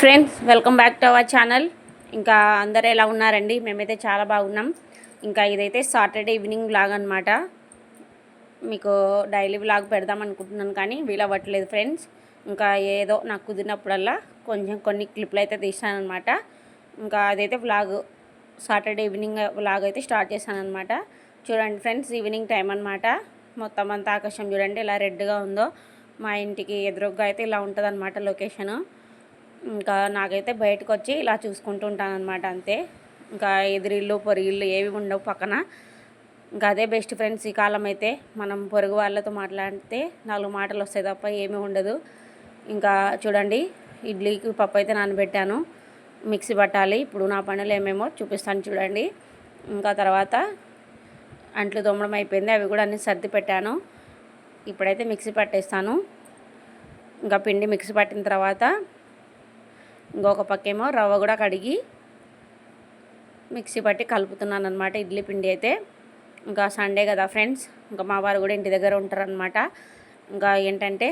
Friends welcome back to our channel ఇంకా అందరు ఎలా ఉన్నారండి? మేమైతే చాలా బాగున్నాం. ఇంకా ఇదైతే సాటర్డే ఈవినింగ్ బ్లాగ్ అనమాట మీకు డైలీ బ్లాగ్ పెడదాం అనుకుంటున్నాను కానీ వీలవ్వట్లేదు ఫ్రెండ్స్ ఇంకా ఏదో నాకు కుదిరినప్పుడల్లా కొంచెం కొన్ని క్లిప్లు అయితే తీసానమాట ఇంకా అదైతే బ్లాగ్ సాటర్డే ఈవినింగ్ బ్లాగ్ అయితే స్టార్ట్ చేశానమాట చూడండి ఫ్రెండ్స్ ఈవినింగ్ టైం అనమాట మొత్తం అంతా ఆకాశం చూడండి ఇలా రెడ్గా ఉందో. మా ఇంటికి ఎదురుగ్గా అయితే ఇలా ఉంటుంది అనమాట లొకేషను ఇంకా నాకైతే బయటకు వచ్చి ఇలా చూసుకుంటూ ఉంటాను అనమాట అంతే. ఇంకా ఎదురిల్లు పొరిగిల్లు ఏవి ఉండవు పక్కన. ఇంకా అదే బెస్ట్ ఫ్రెండ్స్ ఈ కాలం అయితే మనం పొరుగు వాళ్ళతో మాట్లాడితే నాలుగు మాటలు వస్తాయి తప్ప ఏమీ ఉండదు. ఇంకా చూడండి ఇడ్లీకి పప్పు అయితే నానబెట్టాను. మిక్సీ పట్టాలి ఇప్పుడు నా పనులు ఏమేమో చూపిస్తాను చూడండి. ఇంకా తర్వాత అంట్లు తోమడం అయిపోయింది అవి కూడా అన్ని సర్ది పెట్టాను. ఇప్పుడైతే మిక్సీ పట్టేస్తాను. ఇంకా పిండి మిక్సీ పట్టిన తర్వాత ఇంకొక పక్కేమో రవ్వ కూడా కడిగి మిక్సీ పట్టి కలుపుతున్నాను అనమాట ఇడ్లీ పిండి అయితే. ఇంకా సండే కదా ఫ్రెండ్స్ ఇంకా మా వారు కూడా ఇంటి దగ్గర ఉంటారనమాట ఇంకా ఏంటంటే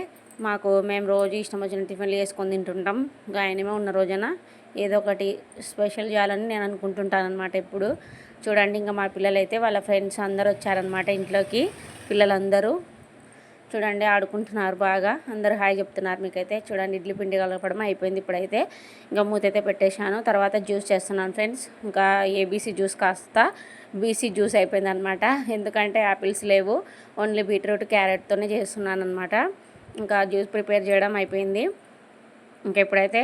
మాకు మేము రోజు ఇష్టం వచ్చిన టిఫిన్లు వేసుకొని తింటుంటాం. ఇంకా ఆయనమే ఉన్న రోజున ఏదో ఒకటి స్పెషల్ చేయాలని నేను అనుకుంటుంటాను అనమాట ఇప్పుడు చూడండి ఇంకా మా పిల్లలైతే వాళ్ళ ఫ్రెండ్స్ అందరూ వచ్చారనమాట ఇంట్లోకి. పిల్లలందరూ చూడండి ఆడుకుంటున్నారు బాగా. అందరూ హాయ్ చెప్తున్నారు మీకైతే. చూడండి ఇడ్లీ పిండి కలపడం అయిపోయింది ఇప్పుడైతే. ఇంకా మూత అయితే పెట్టేశాను. తర్వాత జ్యూస్ చేస్తున్నాను ఫ్రెండ్స్. ఇంకా ఏబీసీ జ్యూస్ కాస్త. బీసీ జ్యూస్ అయిపోయింది అనమాట ఎందుకంటే యాపిల్స్ లేవు. ఓన్లీ బీట్రూట్ క్యారెట్తోనే చేస్తున్నాను అనమాట ఇంకా జ్యూస్ ప్రిపేర్ చేయడం అయిపోయింది. ఇంకా ఇప్పుడైతే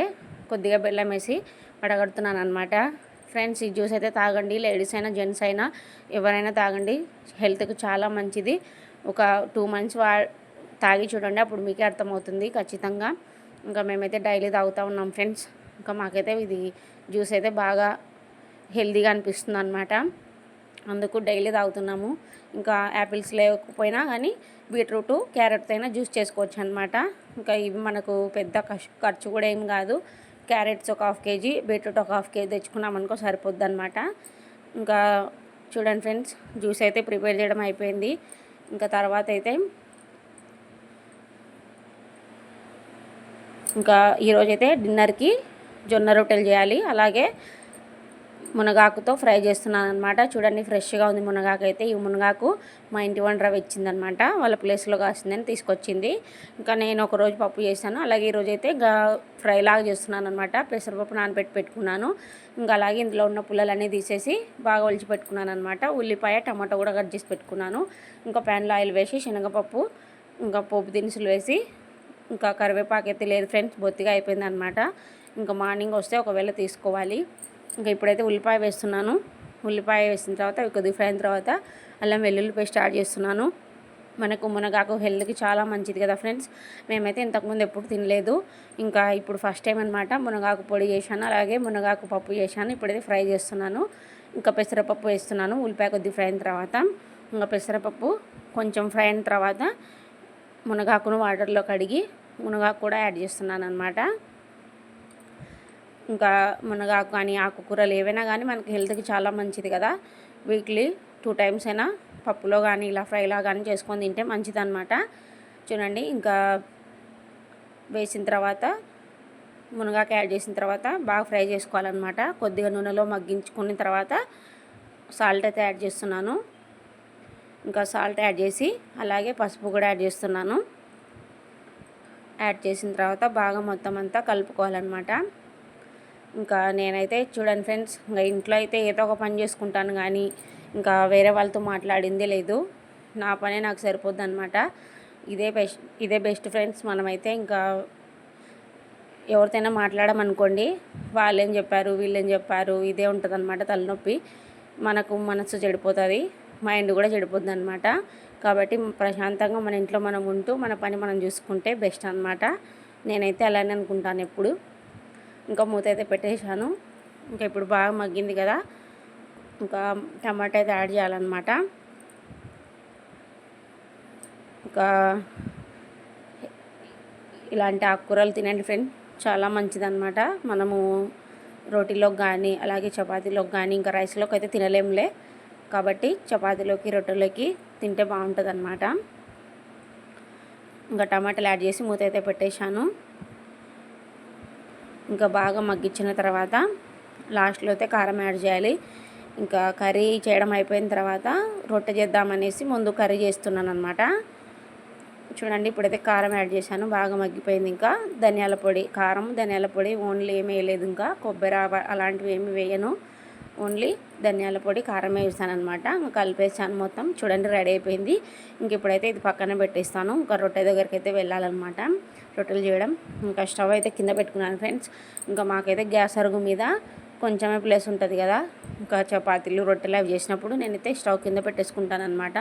కొద్దిగా బెల్లం వేసి పడగడుతున్నాను అనమాట ఫ్రెండ్స్ ఈ జ్యూస్ అయితే తాగండి. లేడీస్ అయినా జెంట్స్ అయినా ఎవరైనా తాగండి. హెల్త్కి చాలా మంచిది. ఒక టూ మంత్స్ వా తాగి చూడండి అప్పుడు మీకే అర్థమవుతుంది ఖచ్చితంగా. ఇంకా మేమైతే డైలీ తాగుతూ ఉన్నాం ఫ్రెండ్స్. ఇంకా మాకైతే ఇది జ్యూస్ అయితే బాగా హెల్దీగా అనిపిస్తుంది అనమాట అందుకు డైలీ తాగుతున్నాము. ఇంకా యాపిల్స్ లేకపోయినా కానీ బీట్రూట్ క్యారెట్తో అయినా జ్యూస్ చేసుకోవచ్చు అనమాట ఇంకా ఇవి మనకు పెద్ద ఖర్చు కూడా ఏం కాదు. క్యారెట్స్ ఒక హాఫ్ కేజీ బీట్రూట్ ఒక హాఫ్ కేజీ తెచ్చుకున్నాం అనుకో సరిపోద్ది అనమాట ఇంకా చూడండి ఫ్రెండ్స్ జ్యూస్ అయితే ప్రిపేర్ చేయడం అయిపోయింది. ఇంకా తర్వాత అయితే ఇంకా ఈరోజైతే డిన్నర్కి జొన్న రొట్టెలు చేయాలి. అలాగే మునగాకుతో ఫ్రై చేస్తున్నాను అనమాట చూడండి ఫ్రెష్గా ఉంది మునగాకు అయితే. ఈ మునగాకు మా ఇంటి వంటరవి ఇచ్చిందనమాట వాళ్ళ ప్లేస్లో కాసిందని తీసుకొచ్చింది. ఇంకా నేను ఒక రోజు పప్పు చేశాను. అలాగే ఈరోజు అయితే ఫ్రై లాగా చేస్తున్నాను అనమాట పెసరపప్పు నానబెట్టి పెట్టుకున్నాను. ఇంకా అలాగే ఇందులో ఉన్న పుల్లలన్నీ తీసేసి బాగా ఒలిచి పెట్టుకున్నాను అనమాట ఉల్లిపాయ టమాటో కూడా కట్ చేసి పెట్టుకున్నాను. ఇంకా ప్యాన్లో ఆయిల్ వేసి శనగపప్పు ఇంకా పోపు దినుసులు వేసి ఇంకా కరివేపాకు అయితే లేదు ఫ్రెండ్స్ బొత్తిగా అయిపోయింది అనమాట ఇంకా మార్నింగ్ వస్తే ఒకవేళ తీసుకోవాలి. ఇంకా ఇప్పుడైతే ఉల్లిపాయ వేస్తున్నాను. ఉల్లిపాయ వేసిన తర్వాత కొద్ది కొద్దిగా ఫ్రై అయిన తర్వాత అల్లం వెల్లుల్లి పేస్ట్ యాడ్ చేస్తున్నాను. మనకు మునగాకు హెల్త్కి చాలా మంచిది కదా ఫ్రెండ్స్. మేమైతే ఇంతకుముందు ఎప్పుడు తినలేదు. ఇంకా ఇప్పుడు ఫస్ట్ టైం అనమాట మునగాకు పొడి చేశాను. అలాగే మునగాకు పప్పు చేశాను. ఇప్పుడైతే ఫ్రై చేస్తున్నాను. ఇంకా పెసరపప్పు వేస్తున్నాను. ఉల్లిపాయ కొద్ది ఫ్రై అయిన తర్వాత ఇంకా పెసరపప్పు కొంచెం ఫ్రై అయిన తర్వాత మునగాకును వాటర్లో కడిగి మునగాకు కూడా యాడ్ చేస్తున్నాను అనమాట ఇంకా మునగాకు కానీ ఆకుకూరలు ఏవైనా కానీ మనకి హెల్త్కి చాలా మంచిది కదా. వీక్లీ టూ టైమ్స్ అయినా పప్పులో కానీ ఇలా ఫ్రైలా కానీ చేసుకొని తింటే మంచిది అనమాట చూడండి ఇంకా వేసిన తర్వాత మునగాకు యాడ్ చేసిన తర్వాత బాగా ఫ్రై చేసుకోవాలన్నమాట. కొద్దిగా నూనెలో మగ్గించుకున్న తర్వాత సాల్ట్ అయితే యాడ్ చేస్తున్నాను. ఇంకా సాల్ట్ యాడ్ చేసి అలాగే పసుపు కూడా యాడ్ చేస్తున్నాను. యాడ్ చేసిన తర్వాత బాగా మొత్తం అంతా కలుపుకోవాలన్నమాట. ఇంకా నేనైతే చూడండి ఫ్రెండ్స్ ఇంకా ఇంట్లో అయితే ఏదో ఒక పని చేసుకుంటాను కానీ ఇంకా వేరే వాళ్ళతో మాట్లాడిందే లేదు. నా పనే నాకు సరిపోద్ది అనమాట ఇదే బెస్ట్ ఇదే బెస్ట్ ఫ్రెండ్స్ మనమైతే ఇంకా ఎవరితోనైనా మాట్లాడమనుకోండి వాళ్ళేం చెప్పారు వీళ్ళేం చెప్పారు ఇదే ఉంటుంది అనమాట తలనొప్పి. మనకు మనసు చెడిపోతుంది మైండ్ కూడా చెడిపోద్ది అనమాట కాబట్టి ప్రశాంతంగా మన ఇంట్లో మనం ఉంటూ మన పని మనం చూసుకుంటే బెస్ట్ అనమాట నేనైతే అలానే అనుకుంటాను ఎప్పుడు. ఇంకా మూత అయితే పెట్టేశాను. ఇంకా ఇప్పుడు బాగా మగ్గింది కదా. ఇంకా టమాటా అయితే యాడ్ చేయాలన్నమాట. ఇంకా ఇలాంటి ఆకుకూరలు తినండి ఫ్రెండ్. చాలా మంచిదన్నమాట. మనము రోటీలోకి కానీ అలాగే చపాతీలోకి కానీ ఇంకా రైస్లోకి అయితే తినలేంలే కాబట్టి చపాతీలోకి రొట్టెలోకి తింటే బాగుంటుంది అనమాట ఇంకా టమాటాలు యాడ్ చేసి మూత అయితే పెట్టేశాను. ఇంకా బాగా మగ్గించిన తర్వాత లాస్ట్లో అయితే కారం యాడ్ చేయాలి. ఇంకా కర్రీ చేయడం అయిపోయిన తర్వాత రొట్టె చేద్దామనేసి ముందు కర్రీ చేస్తున్నాను అనమాట చూడండి ఇప్పుడైతే కారం యాడ్ చేశాను బాగా మగ్గిపోయింది ఇంకా. ధనియాల పొడి కారం ధనియాల పొడి ఓన్లీ ఏమీ వేయలేదు ఇంకా. కొబ్బరి అలాంటివి ఏమి వేయను. ఓన్లీ ధనియాల పొడి కారం వేసాను అనమాట కలిపేసాను మొత్తం. చూడండి రెడీ అయిపోయింది. ఇంక ఇప్పుడైతే ఇది పక్కన పెట్టేస్తాను. ఇంకా రొట్టె దగ్గరికి అయితే వెళ్ళాలన్నమాట. రొట్టెలు చేయడం. ఇంకా స్టవ్ అయితే కింద పెట్టుకున్నాను ఫ్రెండ్స్. ఇంకా మాకైతే గ్యాస్ అరుగు మీద కొంచెమే ప్లేస్ ఉంటుంది కదా. ఇంకా చపాతీలు రొట్టెలు అవి చేసినప్పుడు నేనైతే స్టవ్ కింద పెట్టేసుకుంటాను అనమాట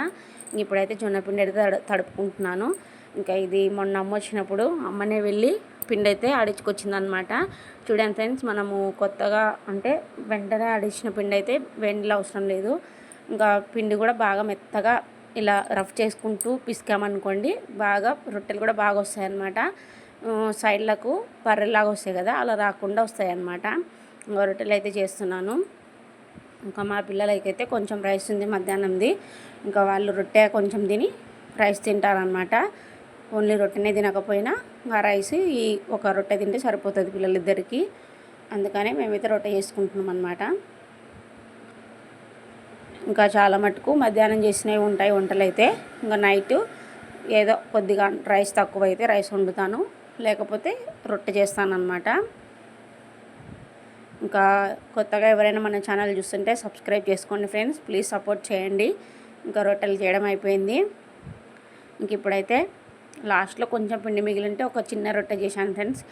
ఇప్పుడైతే జొన్నపిండి అయితే తడుపుకుంటున్నాను. ఇంకా ఇది మొన్న అమ్మ వచ్చినప్పుడు అమ్మనే వెళ్ళి పిండి అయితే ఆడించుకొచ్చింది అనమాట చూడండి ఫ్రెండ్స్ మనము కొత్తగా అంటే వెంటనే ఆడించిన పిండి అయితే వెండిలో అవసరం లేదు. ఇంకా పిండి కూడా బాగా మెత్తగా ఇలా రఫ్ చేసుకుంటూ పిసికామనుకోండి బాగా రొట్టెలు కూడా బాగా వస్తాయి అన్నమాట సైడ్లకు పర్రెలాగా వస్తాయి కదా అలా రాకుండా వస్తాయి అన్నమాట ఇంకా రొట్టెలు అయితే చేస్తున్నాను. ఇంకా మా పిల్లలకైతే కొంచెం రైస్ ఉంది మధ్యాహ్నంది. ఇంకా వాళ్ళు రొట్టె కొంచెం తిని రైస్ తింటారనమాట. ఓన్లీ రొట్టెనే తినకపోయినా ఆ రైస్ ఈ ఒక రొట్టె తింటే సరిపోతుంది పిల్లలిద్దరికి. అందుకనే మేమైతే రొట్టె చేసుకుంటున్నాం అనమాట ఇంకా చాలా మటుకు మధ్యాహ్నం చేసినవి ఉంటాయి వంటలు అయితే ఇంకా నైట్ ఏదో కొద్దిగా రైస్ తక్కువ అయితే రైస్ వండుతాను. లేకపోతే రొట్టె చేస్తాననమాట ఇంకా కొత్తగా ఎవరైనా మన ఛానల్ చూస్తుంటే సబ్స్క్రైబ్ చేసుకోండి ఫ్రెండ్స్. ప్లీజ్ సపోర్ట్ చేయండి. ఇంకా రొట్టెలు చేయడం అయిపోయింది. ఇంక ఇప్పుడైతే లాస్ట్లో కొంచెం పిండి మిగిలింటే ఒక చిన్న రొట్టె చేశాను ఫ్రెండ్స్.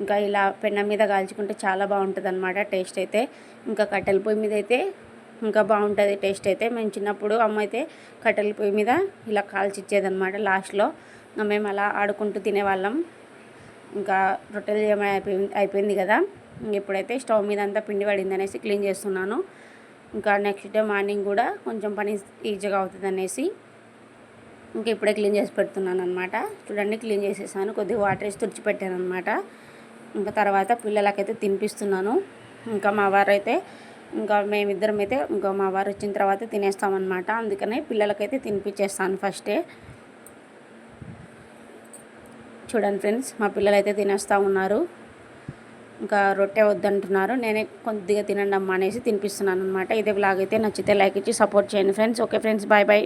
ఇంకా ఇలా పెన్న మీద కాల్చుకుంటే చాలా బాగుంటుంది అనమాట టేస్ట్ అయితే. ఇంకా కట్టెల పొయ్యి మీద అయితే ఇంకా బాగుంటుంది టేస్ట్ అయితే. మేము చిన్నప్పుడు అమ్మ అయితే కట్టెల పొయ్యి మీద ఇలా కాల్చి ఇచ్చేదన్నమాట లాస్ట్లో మేము అలా ఆడుకుంటూ తినేవాళ్ళం. ఇంకా రొట్టెలు చేయమని అయిపోయింది అయిపోయింది కదా. ఇప్పుడైతే స్టవ్ మీద అంతా పిండి పడింది అనేసి క్లీన్ చేస్తున్నాను. ఇంకా నెక్స్ట్ డే మార్నింగ్ కూడా కొంచెం పని ఈజీగా అవుతుంది అనేసి. ఇంకా ఇప్పుడే క్లీన్ చేసి పెడుతున్నాను అనమాట చూడండి క్లీన్ చేసేసాను. కొద్దిగా వాటర్ వేసి తుడిచిపెట్టాను అనమాట ఇంకా తర్వాత పిల్లలకైతే తినిపిస్తున్నాను. ఇంకా మా వారు అయితే ఇంకా మేమిద్దరం అయితే ఇంకా మా వారు వచ్చిన తర్వాత తినేస్తామన్నమాట. అందుకనే పిల్లలకైతే తినిపించేస్తాను ఫస్టే. చూడండి ఫ్రెండ్స్ మా పిల్లలైతే తినేస్తూ ఉన్నారు. ఇంకా రొట్టె వద్దంటున్నారు. నేనే కొద్దిగా తినండి అమ్మా అనేసి తినిపిస్తున్నాను అనమాట ఇదే బ్లాగ్ అయితే. నచ్చితే లైక్ ఇచ్చి సపోర్ట్ చేయండి friends. Okay friends bye bye.